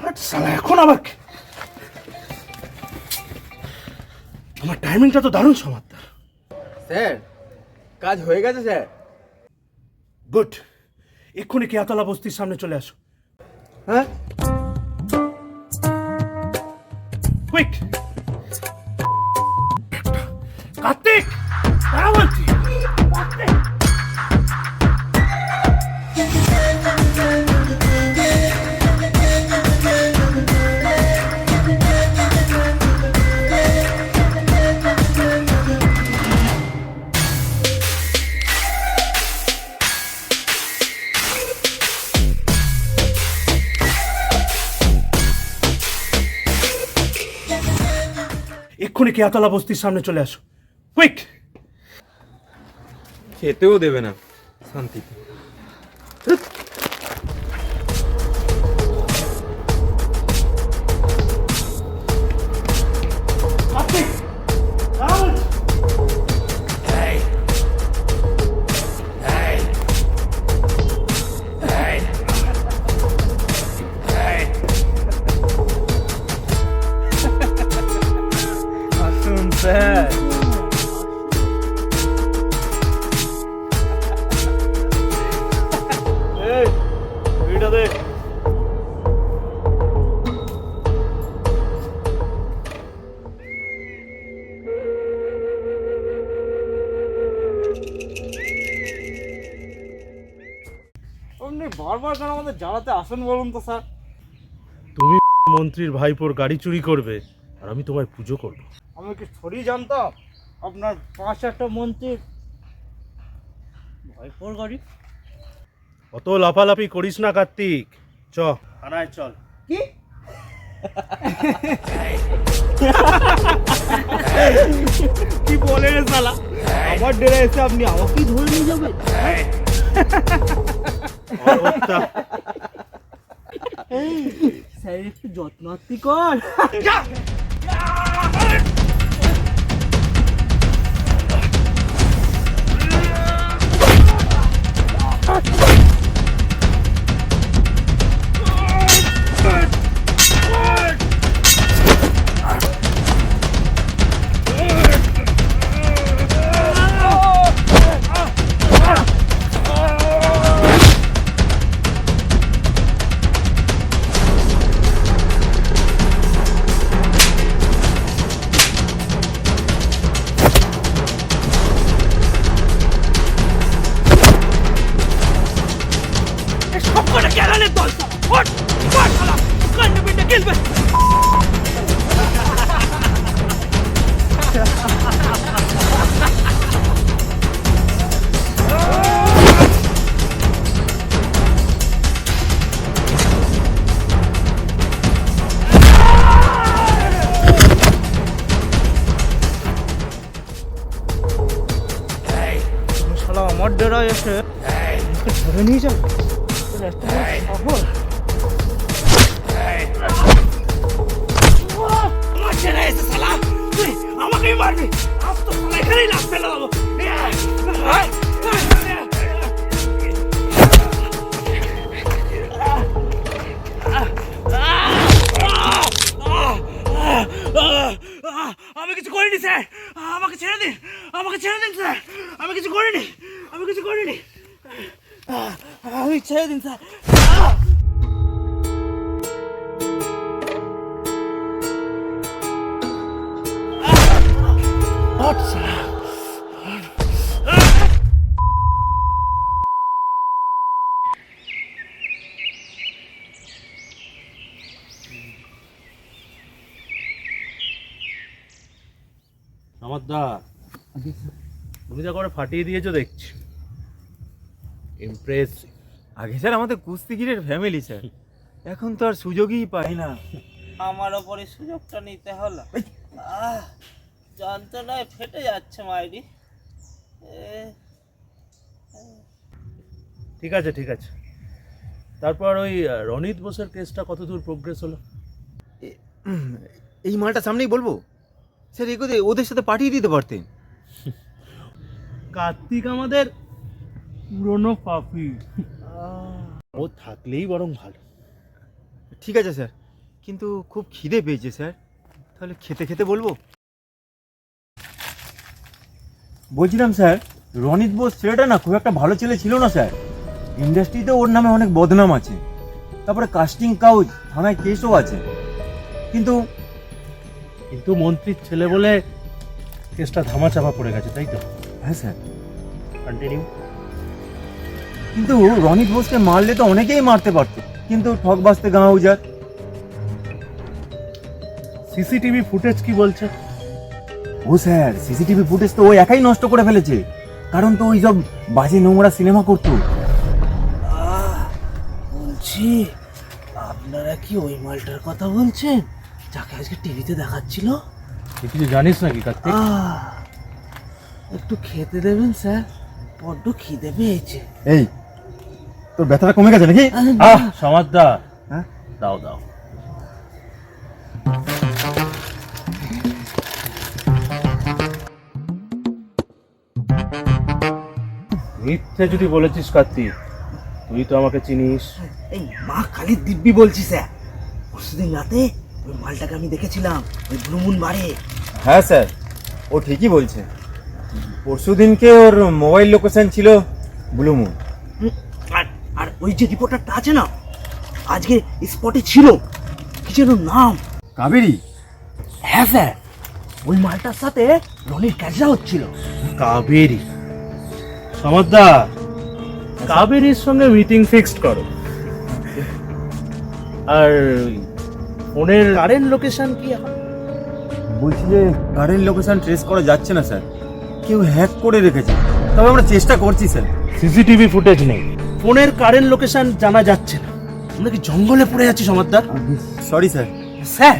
হাট শালা এখন আবার কি? আমার টাইমিংটা তো দারুণ সমাত্তার স্যার কাজ হয়ে গেছে স্যার। গুড। এক্ষুনি কেয়াতলা বস্তির সামনে চলে আসো। হ্যাঁ? কুইক কার্তিক! এক্ষুনি কেয়াতলা বস্তির সামনে চলে আসো। কুইক খেতেও দেবে না শান্তিতে। বারবার কেন আমাদের জ্বালাতে আসেন বলুন তো স্যার? তুমি মন্ত্রীর ভাইপোর গাড়ি চুরি করবে আর আমি তোমায় পুজো করব। আমি কি থরি জানতাম? আপনার পাঁচ একটা মন্ত্রীর ভয়পর গাড়ি? অত লাফালাফি করিস না কার্তিক। চ। থানায় চল। কি? কি বলে রে শালা? আমার ডেরে এসে আপনি আমাকেই ধরে নিয়ে যাবেন। স্যার একটু যত্নার্থী কর। আমাকে আমার দা তুমি যা করে ফাটিয়ে দিয়েছ দেখছি। ইমপ্রেস আগে স্যার আমাদের কুস্তিগিরের ফ্যামিলি স্যার। এখন তো আর সুযোগই পাই না। আমার ওপরে সুযোগটা নিতে হলো। আহ, যন্ত্রণায় ফেটে যাচ্ছে মাইরি। ঠিক আছে ঠিক আছে। তারপর ওই রনিত বোসের কেসটা কতদূর প্রোগ্রেস হলো? এই মালটা সামনেই বলব? স্যার এগোতে ওদের সাথে পাঠিয়ে দিতে পারতেন। কার্তিক আমাদের পুরনো পাপি। ও থাকলেই বরং ভালো। ঠিক আছে স্যার। কিন্তু খুব খিদে পেয়েছে স্যার। তাহলে খেতে খেতে বলব? বলছিলাম স্যার রনিত বোস ছেলেটা না খুব একটা ভালো ছেলে ছিল না স্যার। ইন্ডাস্ট্রিতে ওর নামে অনেক বদনাম আছে। তারপরে কাস্টিং কাউজ থানায় কেসও আছে। কিন্তু কিন্তু মন্ত্রীর ছেলে বলে কেসটা ধামাচাপা পড়ে গেছে তাই তো? হ্যাঁ স্যার। কন্টিনিউ কিন্তু রনিত বোসকে মারলে তো অনেকেই মারতে পারতো। কিন্তু ঠক বাঁচতে গাঁ উজার সিসিটিভি ফুটেজ কি বলছে? ও স্যার সিসিটিভি ফুটেজ তো ও একাই নষ্ট করে ফেলেছে। কারণ তো ওই সব বাজে নোংরা সিনেমা করতো। আহ, বলছি আপনারা কি ওই মালটার কথা বলছেন? যাকে আজকে টিভিতে দেখাচ্ছিল? তুই কিছু জানিস নাকি কার্তিক? আহ, একটু খেতে দেবেন স্যার। বড্ড খিদে পেয়েছে। এই তোর ব্যথাটা কমে গেছে নাকি? আহ সমাদদা হ্যাঁ? দাও দাও। মিথ্যে যদি বলেছিস কার্তিক তুই তো আমাকে চিনিস। এই মা কালীর দিব্যি বলছি স্যার পরশুদিন রাতে ওই মালটাকে আমি দেখেছিলাম ওই ব্লুমুন বাড়ে হ্যাঁ স্যার ও ঠিকই বলছে। পরশু দিনকে ওর মোবাইল লোকেশন ছিল ব্লুমুন। ওই যে রিপোর্টারটা আছে না আজকে স্পটে ছিল। কি যেন নাম? কাবেরি। হ্যাঁ স্যার। ওই মালটার সাথে রনির ক্যাচা হচ্ছিল। কাবেরি। সমাদদা কাবেরির সঙ্গে মিটিং ফিক্সড করো। আর ফোনের কারেন্ট লোকেশন কি এখন? বলছি যে কারেন্ট লোকেশন ট্রেস করা যাচ্ছে না স্যার। কেউ হ্যাক করে রেখেছে। তবে আমরা চেষ্টা করছি স্যার। সিসিটিভি ফুটেজ নেই। ফোনের কারেন্ট লোকেশন জানা যাচ্ছে না। আমরা কি জঙ্গলে পড়ে যাচ্ছি সমাদদার? সরি স্যার স্যার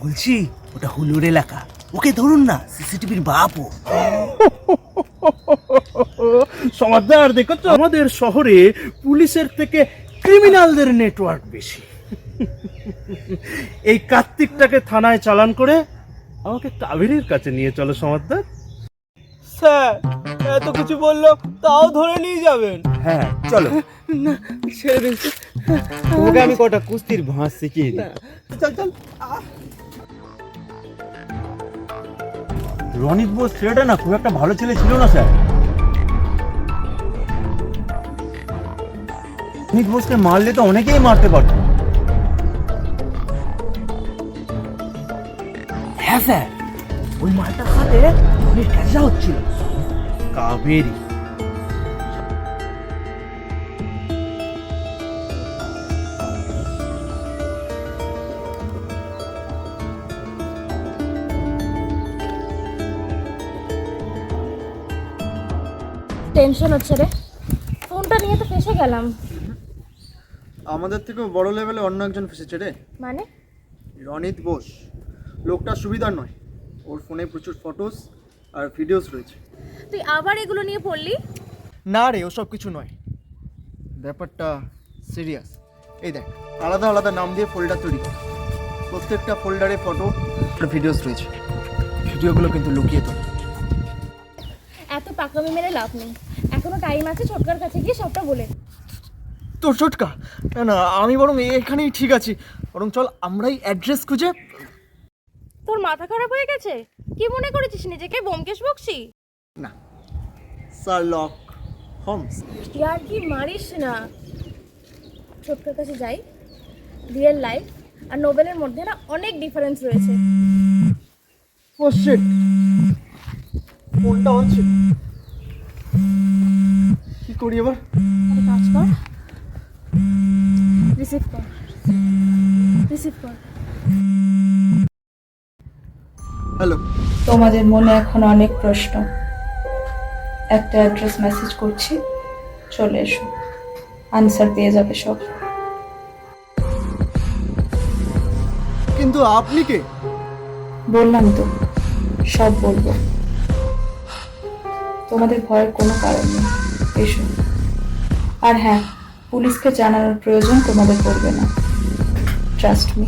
বলছি ওটা হুলুর এলাকা। ওকে ধরুন না সিসিটিভির বাপও। সমাদদার দেখো তো আমাদের শহরে পুলিশের থেকে ক্রিমিনালদের নেটওয়ার্ক বেশি। এই কার্তিকটাকে থানায় চালান করে আমাকে কাবেরীর কাছে নিয়ে চলো সমাদদার। স্যার এত কিছু বলল তাও ধরে নিয়ে যাবেন। হ্যাঁ চলো। ছেড়ে দিন। তোমাকে আমি কটা কুস্তির ভাঁজ শিখিয়ে দিই। চল চল। রনিত বোস ছেলেটা না খুব একটা ভালো ছেলে ছিল না স্যার। রনিত বোসকে মারলে তো অনেকেই মারতে পারতো। হ্যাঁ স্যার। ওই মালটার সাথে ক্যাচা হচ্ছিল। কাবেরী। টেনশন হচ্ছে রে। ফোনটা নিয়ে তো ফেসে গেলাম। আমাদের থেকেও বড় লেভেলে অন্য একজন ফেসেছে রে। মানে? রনিত বোস। লোকটা সুবিধার নয়। ওর ফোনে প্রচুর ফটোস আর ভিডিওস রয়েছে। তুই আবার এগুলো নিয়ে পড়লি? না রে ওসব কিছু নয়। ব্যাপারটা সিরিয়াস এই দেখ আলাদা আলাদা নাম দিয়ে ফোল্ডার তৈরি কর। প্রত্যেকটা ফোল্ডারে ফটো আর ভিডিওস রয়েছে। ভিডিওগুলো কিন্তু লুকিয়ে তোল এত পাকামি মেরে লাভ নেই। এখনও টাইম আছে ছোটকার কাছে গিয়ে সবটা বলে। তোর চটকা না না আমি বরং এখানেই ঠিক আছি। বরং চল আমরাই অ্যাড্রেস খুঁজে তোর মাথা খারাপ হয়ে গেছে? কি মনে করেছিস নিজেকে বোমকেশ বকছি না সারলক হোমস। ইয়ার কি মারিস না। ছোটকার কাছে যাই। রিয়েল লাইফ আর নোবেলের মধ্যে না অনেক ডিফারেন্স রয়েছে। ও শিট ফোনটা অন ছিল। করি এবার। কাজ কর। রিসিভ কর। রিসিভ কর। হ্যালো তোমাদের মনে এখন অনেক প্রশ্ন। একটা অ্যাড্রেস মেসেজ করছি। চলে এসো। আনসার পেয়ে যাবে সব। কিন্তু আপনি কে? বললাম তো সব বলব। তোমাদের ভয়ের কোনো কারণ নেই। এসো আর হ্যাঁ পুলিশকে জানানোর প্রয়োজন তোমাদের পড়বে না। Trust me